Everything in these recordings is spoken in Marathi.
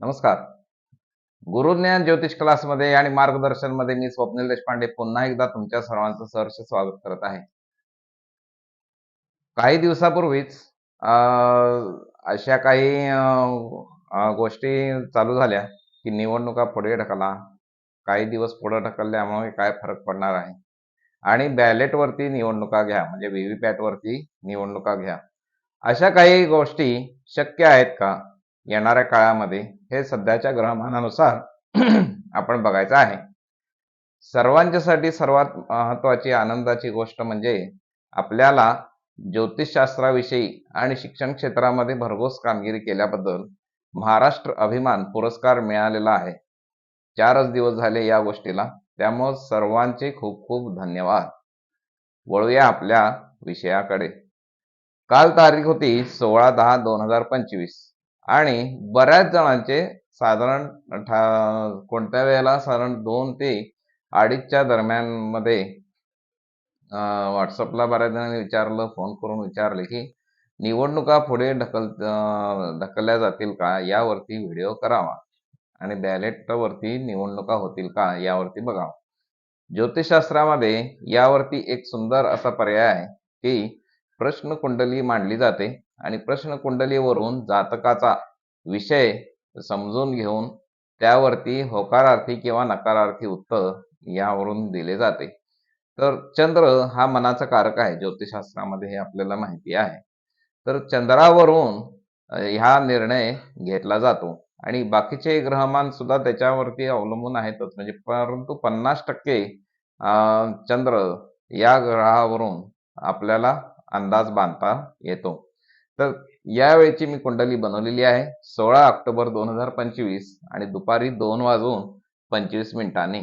नमस्कार. गुरुज्ञान ज्योतिष क्लासमध्ये आणि मार्गदर्शनमध्ये मी स्वप्नील देशपांडे पुन्हा एकदा तुमच्या सर्वांचं सहर्ष स्वागत करत आहे. काही दिवसापूर्वीच अशा काही गोष्टी चालू झाल्या की निवडणुका पुढे ढकला काही दिवस पुढे ढकलल्यामुळे काय फरक पडणार आहे? आणि बॅलेटवरती निवडणुका घ्या म्हणजे व्हीव्हीपॅट वरती निवडणुका घ्या. अशा काही गोष्टी शक्य आहेत का? येणाऱ्या काळामध्ये हे सध्याच्या ग्रहमानानुसार आपण बघायचं आहे. सर्वांच्यासाठी सर्वात महत्वाची आनंदाची गोष्ट म्हणजे आपल्याला ज्योतिषशास्त्राविषयी आणि शिक्षण क्षेत्रामध्ये भरघोस कामगिरी केल्याबद्दल महाराष्ट्र अभिमान पुरस्कार मिळालेला आहे. चारच दिवस झाले या गोष्टीला. त्यामुळे सर्वांचे खूप खूप धन्यवाद. वळूया आपल्या विषयाकडे. काल तारीख होती सोळा दहा दोन हजार पंचवीस. आणि बऱ्याच जणांचे साधारण ठा- कोणत्या वेळेला साधारण दोन ते अडीचच्या दरम्यानमध्ये व्हॉट्सअपला बऱ्याच जणांनी विचारलं फोन करून विचारले की निवडणुका पुढे ढकल ढकलल्या जातील का? यावरती व्हिडिओ करावा आणि बॅलेटवरती निवडणुका होतील का? यावरती बघावा. ज्योतिषशास्त्रामध्ये यावरती एक सुंदर असा पर्याय आहे की प्रश्न कुंडली मांडली जाते आणि प्रश्न कुंडलीवरून जातकाचा विषय समजून घेऊन त्यावरती होकारार्थी किंवा नकारार्थी उत्तर यावरून दिले जाते. तर चंद्र हा मनाचा कारक आहे. ज्योतिषशास्त्रामध्ये हे आपल्याला माहिती आहे. तर चंद्रावरून हा ह्या निर्णय घेतला जातो. आणि बाकीचे ग्रहमान सुद्धा त्याच्यावरती अवलंबून आहेतच म्हणजे परंतु पन्नास टक्के चंद्र या ग्रहावरून आपल्याला अंदाज बांधता येतो. तर यावेळेची मी कुंडली बनवलेली आहे. सोळा ऑक्टोबर दोन हजार पंचवीस आणि दुपारी दोन वाजून पंचवीस मिनिटांनी.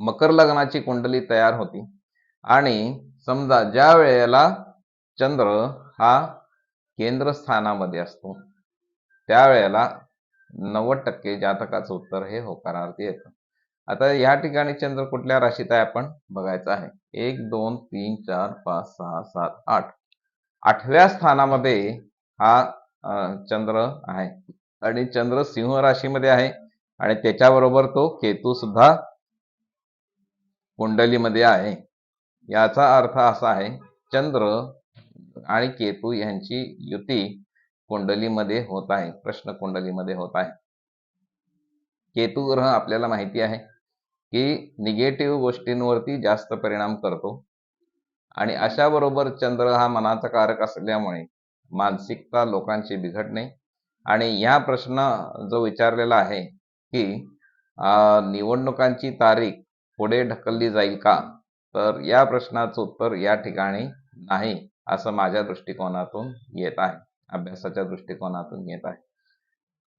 मकर लग्नाची कुंडली तयार होती. आणि समजा ज्या वेळेला चंद्र हा केंद्रस्थानामध्ये असतो त्यावेळेला नव्वद टक्के जातकाचं उत्तर हे होकारार्थी येतं. आता या ठिकाणी चंद्र कुठल्या राशीत आहे आपण बघायचं आहे. एक दोन तीन चार पाच सहा सात आठ. आठव्या स्थानामध्ये हा चंद्र आहे. आणि चंद्र सिंह राशीमध्ये आहे. आणि त्याच्याबरोबर तो केतू सुद्धा कुंडलीमध्ये आहे. याचा अर्थ असा आहे चंद्र आणि केतू यांची युती कुंडलीमध्ये होत आहे. प्रश्न कुंडलीमध्ये होत आहे. केतू ग्रह आपल्याला माहिती आहे. की निगेटिव्ह गोष्टींवरती जास्त परिणाम करतो. आणि अशा बरोबर चंद्र हा मनाचा कारक असल्यामुळे मानसिकता लोकांची बिघडणे. आणि ह्या प्रश्न जो विचारलेला आहे की निवडणुकांची तारीख पुढे ढकलली जाईल का? तर या प्रश्नाचं उत्तर या ठिकाणी नाही असं माझ्या दृष्टिकोनातून येत आहे. अभ्यासाच्या दृष्टिकोनातून येत आहे.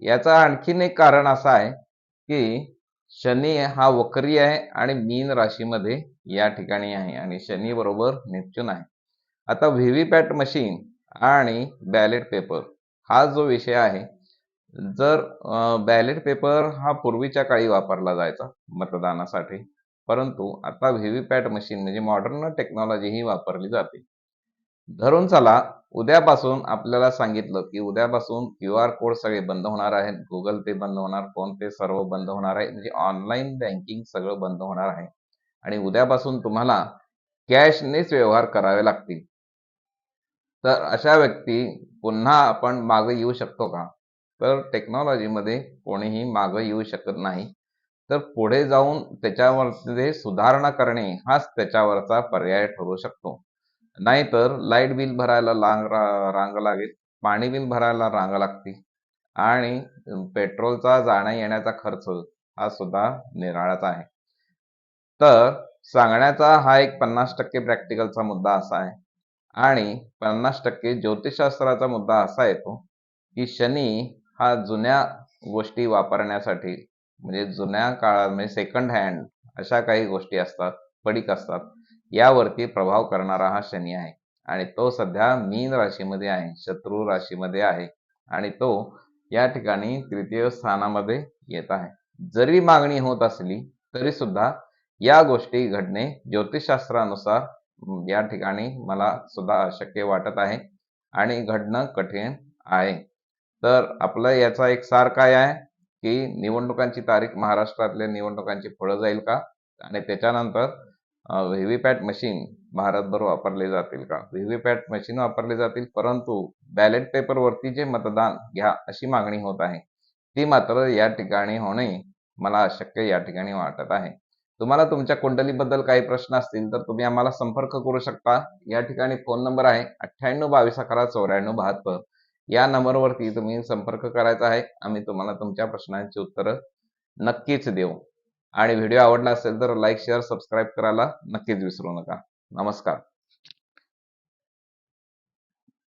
याचा आणखीन एक कारण असं आहे की शनी हा वक्री आहे आणि मीन राशीमध्ये या ठिकाणी आहे आणि शनी बरोबर नेपच्यून आहे. आता व्हीव्हीपॅट मशीन आणि बॅलेट पेपर हा जो विषय आहे जर बॅलेट पेपर हा पूर्वीच्या काळी वापरला जायचा मतदानासाठी परंतु आता व्हीव्हीपॅट मशीन म्हणजे मॉडर्न टेक्नॉलॉजी ही वापरली जाते. धरून चला उद्यापासून आपल्याला सांगितलं की उद्यापासून क्यू आर कोड सगळे बंद होणार आहेत. गुगल पे बंद होणार फोन पे सर्व बंद होणार आहे. म्हणजे ऑनलाईन बँकिंग सगळं बंद होणार आहे. आणि उद्यापासून तुम्हाला कॅशनेच व्यवहार करावे लागतील. तर अशा व्यक्ती पुन्हा आपण मागे येऊ शकतो का? तर टेक्नॉलॉजीमध्ये कोणीही मागे येऊ शकत नाही. तर पुढे जाऊन त्याच्यावरचे सुधारणा करणे हाच त्याच्यावरचा पर्याय ठरू शकतो. नाहीतर लाइट बिल भरायला लांग रा- रांग लागेल पाणी बिल भरायला रांग लागतील आणि पेट्रोलचा जाण्या येण्याचा खर्च हा सुद्धा निराळाच आहे. तर सांगण्याचा हा एक पन्नास टक्के प्रॅक्टिकलचा मुद्दा असा आहे आणि पन्नास टक्के ज्योतिषशास्त्राचा मुद्दा असा येतो की शनी हा जुन्या गोष्टी वापरण्यासाठी म्हणजे जुन्या काळात म्हणजे सेकंड हँड अशा काही गोष्टी असतात पडीक असतात यावरती प्रभाव करणारा हा शनी आहे. आणि तो सध्या मीन राशीमध्ये आहे शत्रू राशीमध्ये आहे. आणि तो या ठिकाणी तृतीय स्थानामध्ये येत आहे. जरी मागणी होत असली तरी सुद्धा या गोष्टी घडणे ज्योतिषशास्त्रानुसार या ठिकाणी मला सुद्धा अशक्य वाटत आहे. आणि घडणं कठीण आहे. तर आपलं याचा एक सार काय आहे? की निवडणुकांची तारीख महाराष्ट्रातल्या निवडणुकांची पुढे जाईल का? आणि त्याच्यानंतर व्हीव्हीपॅट मशीन भारतभर वापरले जातील का? व्हीव्हीपॅट मशीन वापरले जातील परंतु बॅलेट पेपरवरती जे मतदान घ्या अशी मागणी होत आहे ती मात्र या ठिकाणी होणे मला अशक्य या ठिकाणी वाटत आहे. तुम्हाला तुमच्या कुंडलीबद्दल काही प्रश्न असतील तर तुम्ही आम्हाला संपर्क करू शकता. या ठिकाणी फोन नंबर आहे अठ्ठ्याण्णव बावीस अकरा चौऱ्याण्णव बहात्तर. या नंबरवरती तुम्ही संपर्क करायचा आहे. आम्ही तुम्हाला तुमच्या प्रश्नांची उत्तरं नक्कीच देऊ. आणि व्हिडिओ आवडला असेल तर लाईक शेअर सबस्क्राईब करायला नक्कीच विसरू नका. नमस्कार.